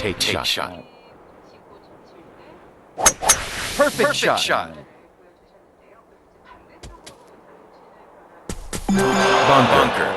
Take, Take shot. shot. Perfect, Perfect shot. shot. Bunker. Bunker.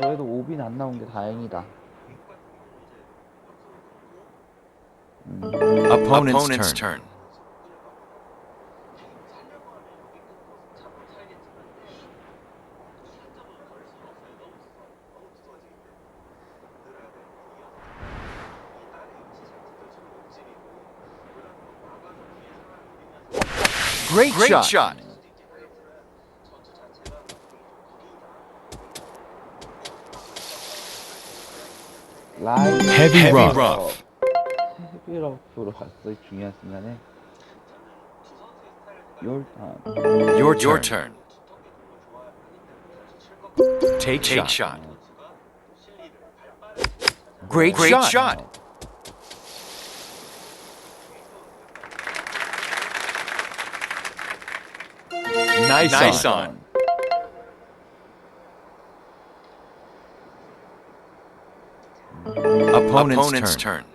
그래도 오빈 안 나온 게 다행이다. Opponent's turn. Great, Great shot. shot. 라이 Heavy, Heavy rough. rough. 헤비 러프로 갔어 중요한 순간에. 열탄. Your Your turn. turn. Take, Take shot. shot. Great, Great shot. shot. Nice, Nice on. on. Opponent's, Opponent's turn. turn.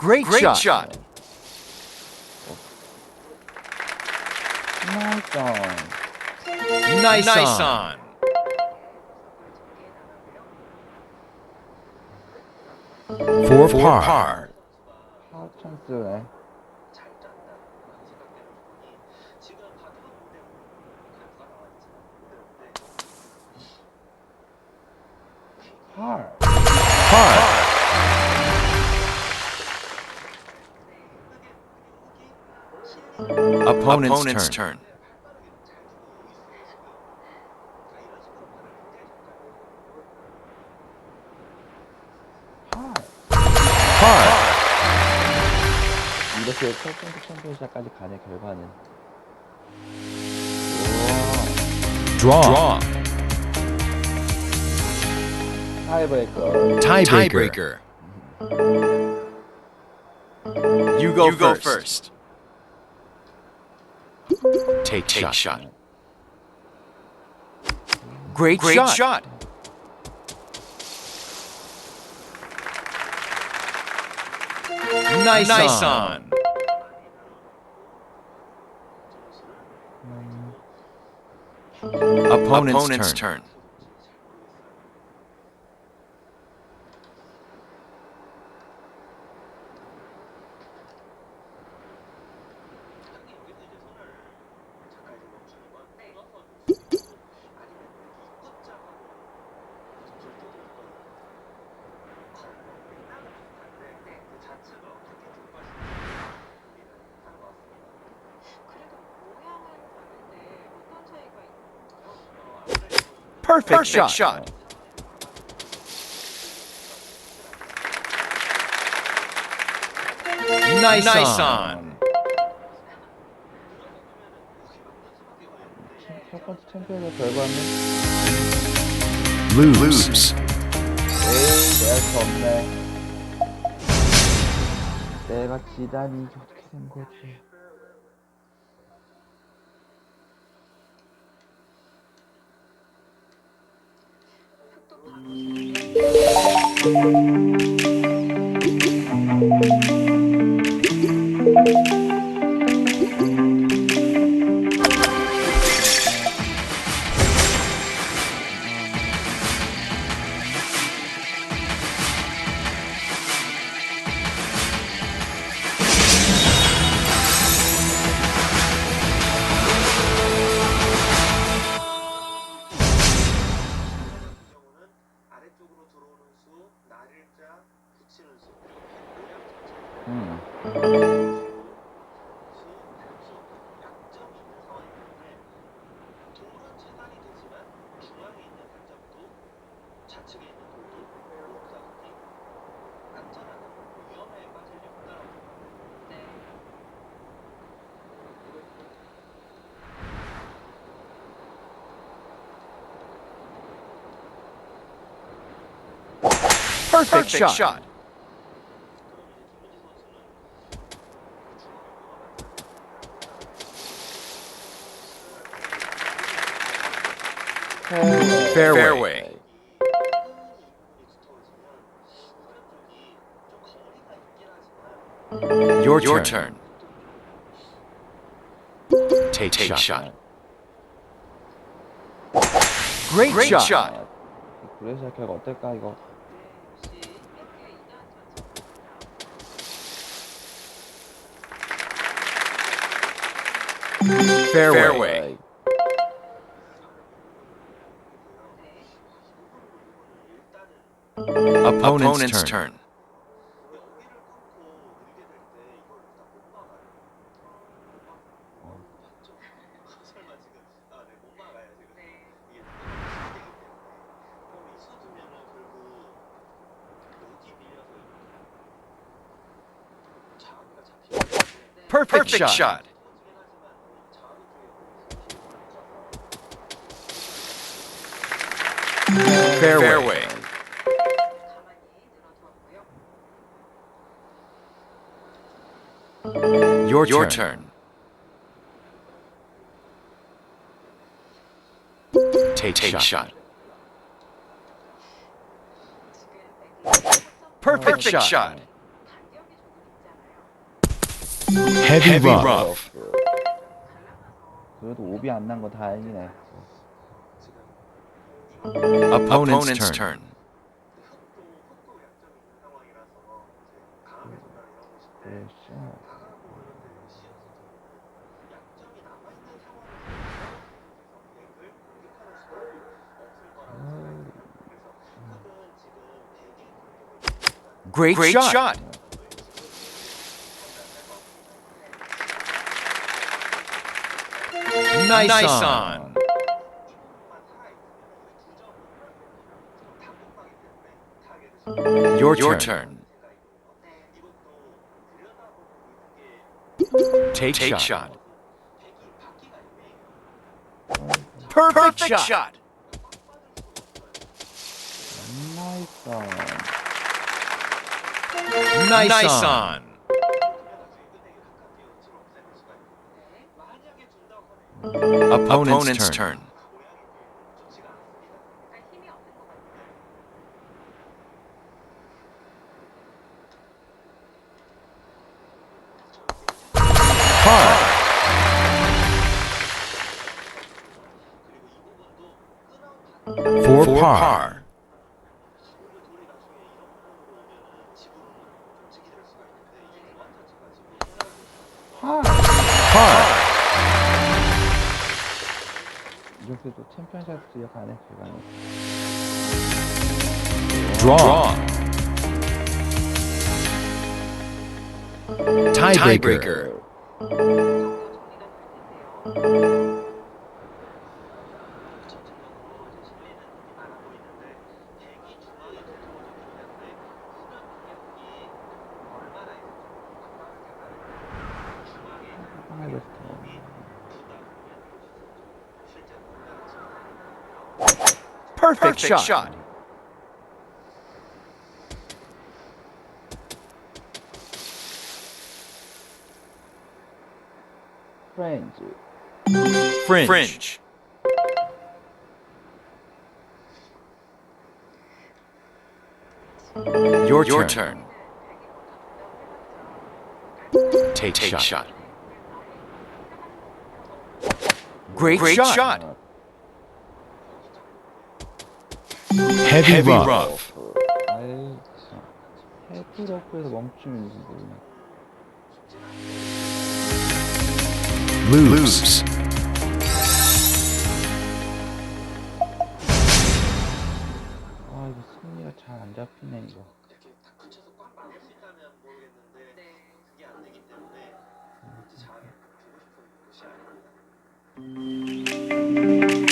Great, Great shot. shot. 나이스 온. Nice, Nice on. on. For, For par. par. 파 찬스네. 팔. Par. Opponent's, Opponent's turn. turn. 팔. Par. 이렇게 첫 번째 챔피언샷까지 가는 결과는. Draw. Draw. 타이브레이커. Tiebreaker. Tiebreaker. You go You go first. first. Take, Take shot. shot. Great, Great shot. shot. Nice, Nice on. on. Opponent's, Opponent's turn. turn. Perfect, Perfect shot. shot. Nice, Nice on. on. 첫 번째 챔피언의 결과는 Lose. Lose. 에이 내가 수 없네. 내가 지다니 이게 어떻게 된 거지? 파고 perfect, perfect shot. shot. Fairway. Fairway. Your, Your turn. turn. Take, Take shot. shot. Great, Great shot. shot. Fairway. Fairway. Opponent's, Opponent's turn. turn. Perfect, Perfect shot. shot. Your, Your turn. turn. Take, Take shot. shot. Perfect, Perfect shot. shot. 간격이 조금 있잖아요. Heavy, Heavy rough. rough. 갈라놔서 그래도 오비 안 난 거 다행이네 Opponent's, Opponent's turn. turn. 흑도 Great, Great shot. shot. Nice, nice on. on. Your, Your turn. turn. Take, Take shot. shot. Perfect, Perfect shot. shot. Nice on. Nison. Opponent's, Opponent's turn. turn. Par. For par. 챔피언스도 챔피언샷 안에 들어가는 Draw. Tiebreaker. perfect, perfect shot. shot. Fringe. Fringe. Fringe. Your, Your turn. turn. Take, Take shot. shot. Great, Great shot. shot. 헤비 러브 아이 헤비라고 해서 멈춤이 무슨 소리냐 아 이거 승리가 잘 안 잡히네 이거.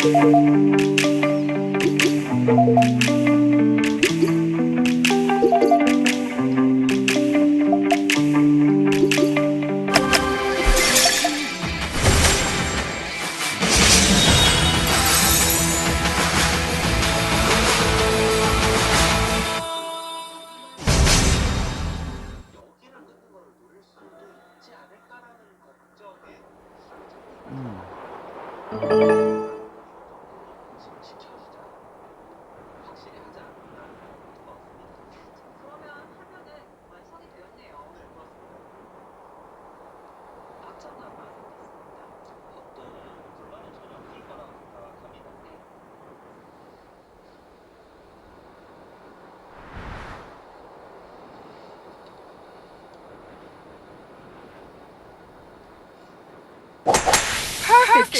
음.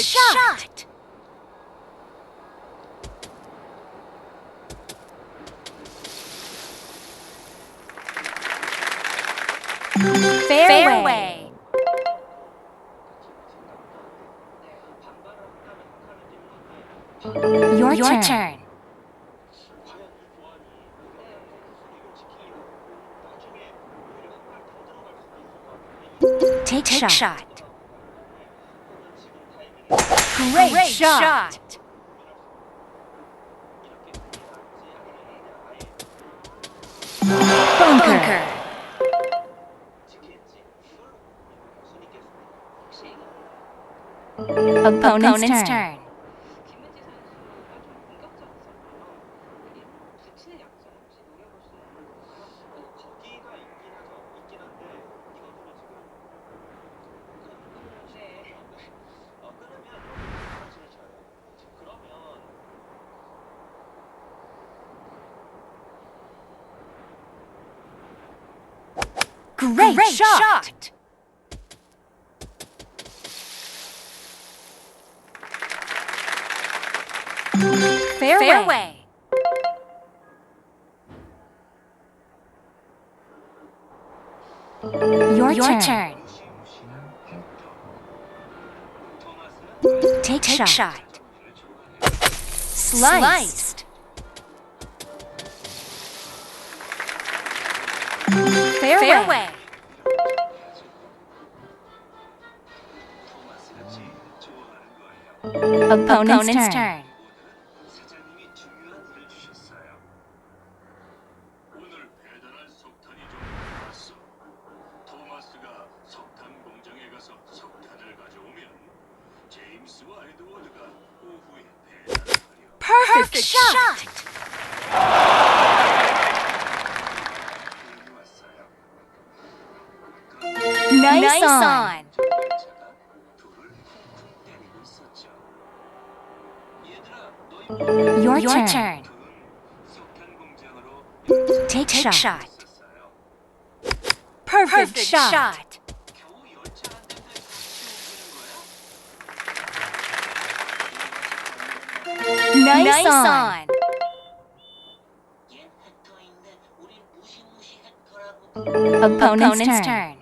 Shot. shot. Fairway. Fairway. Your, Your turn. turn. Take, Take shot. shot. Great, Great shot. shot. Bunker. Bunker. Opponent's, Opponent's turn. turn. Great, Great shot. shot. Fairway. Fairway. Your, Your turn. turn. Take, Take shot. shot. Sliced. Sliced. Fairway. Fairway. opponent's, opponent's turn. turn. 나이스 나이스 your turn. Take, Take shot. Perfect, Perfect shot. shot. Nice, nice on. on. Opponent's, Opponent's turn. turn.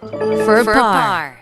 For, For a par. par.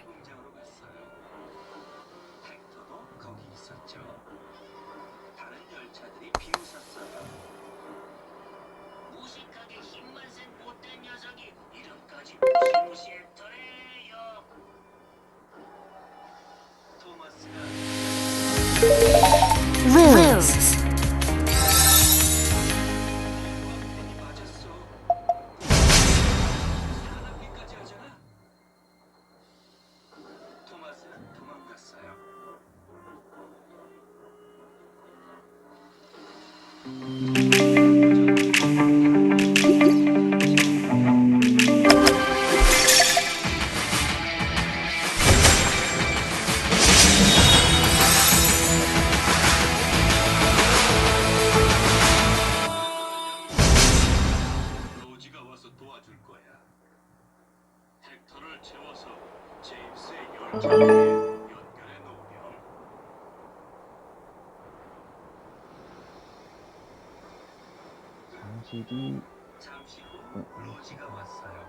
당신이 잠시 후 로지가 왔어요.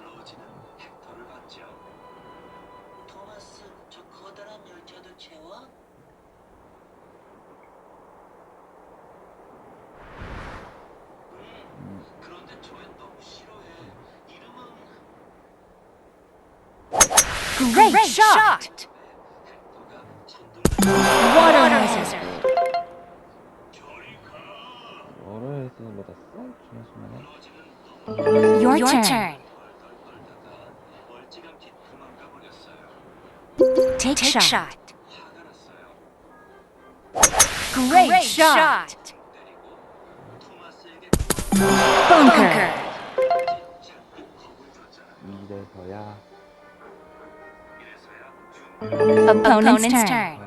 로지는 헥터를 봤죠. 토마스, 저 커다란 열차도 채워? 음, 그런데 저엔 너무 싫어해. 이름은 Great shot! Your turn. 멀찌감치 Take Take shot. shot. Great shot. 때리고 토마스에게 Bunker. Bunker. Opponent's turn.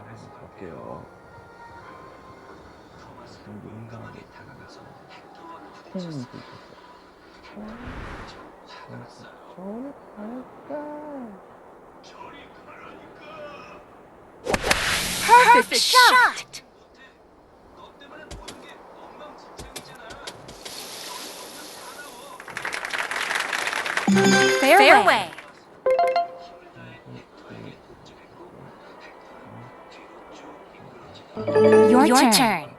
음. perfect shot. Fairway. Fairway. Your, Your turn. turn.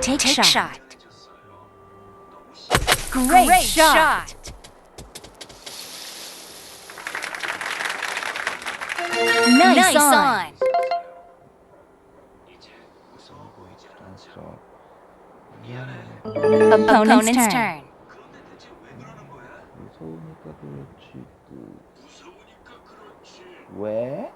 Take, Take shot. shot. Great, Great shot. shot. nice on. Opponent's turn. 무서우니까 그렇지. 왜?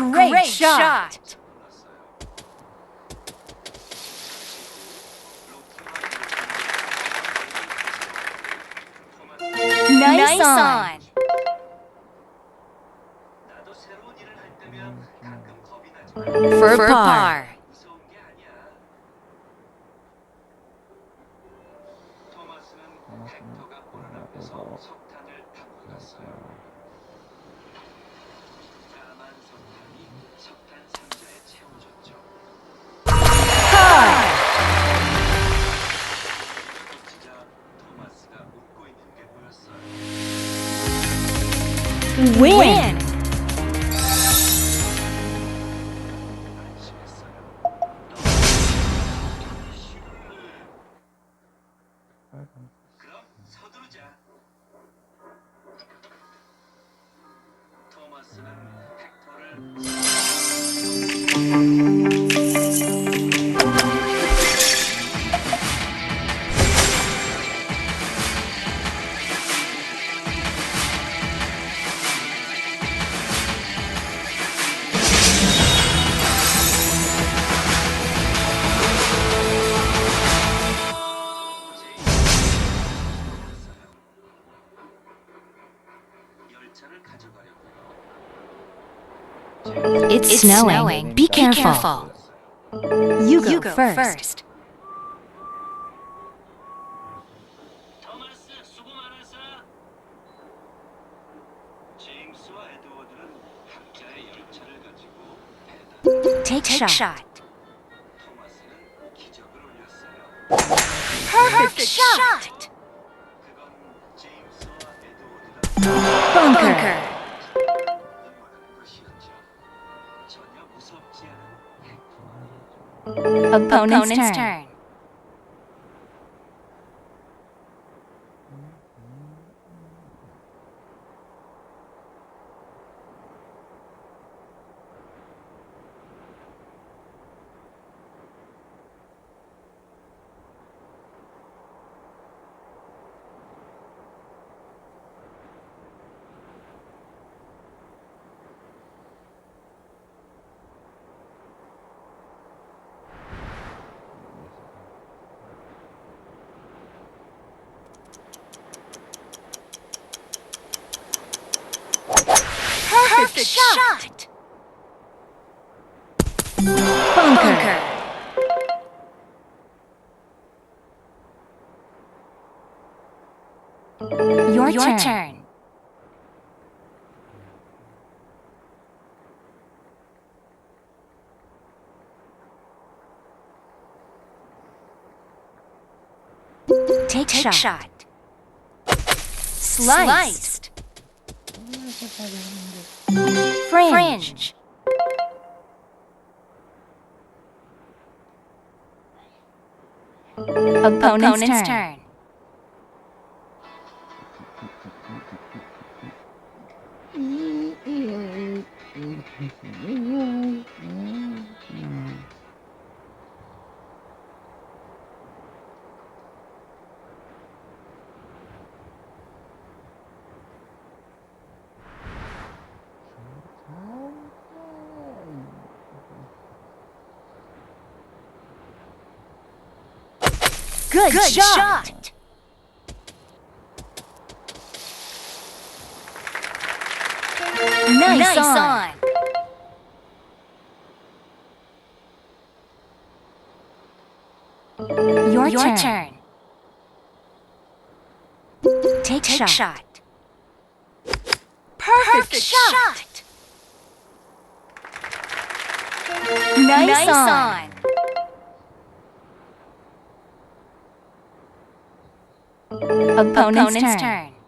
Great, Great shot. shot. Nice, nice on. on. For, For par. par. win. win. It's, it's snowing. snowing. Be careful. Be careful. You go, you go first. first. Take, Take shot. shot. Perfect shot. Bunker. Bunker. Opponent's, Opponent's turn. turn. your turn. turn. Take, Take shot. shot. Sliced. Sliced. Fringe. Fringe. Opponent's, Opponent's turn. turn. Good, Good shot. shot. Nice, nice on. on. Your, Your turn. turn. Take, Take shot. shot. Perfect, Perfect shot. shot. Nice, nice on. on. Turn. Take, shot. Perfect, on. Opponent's, turn.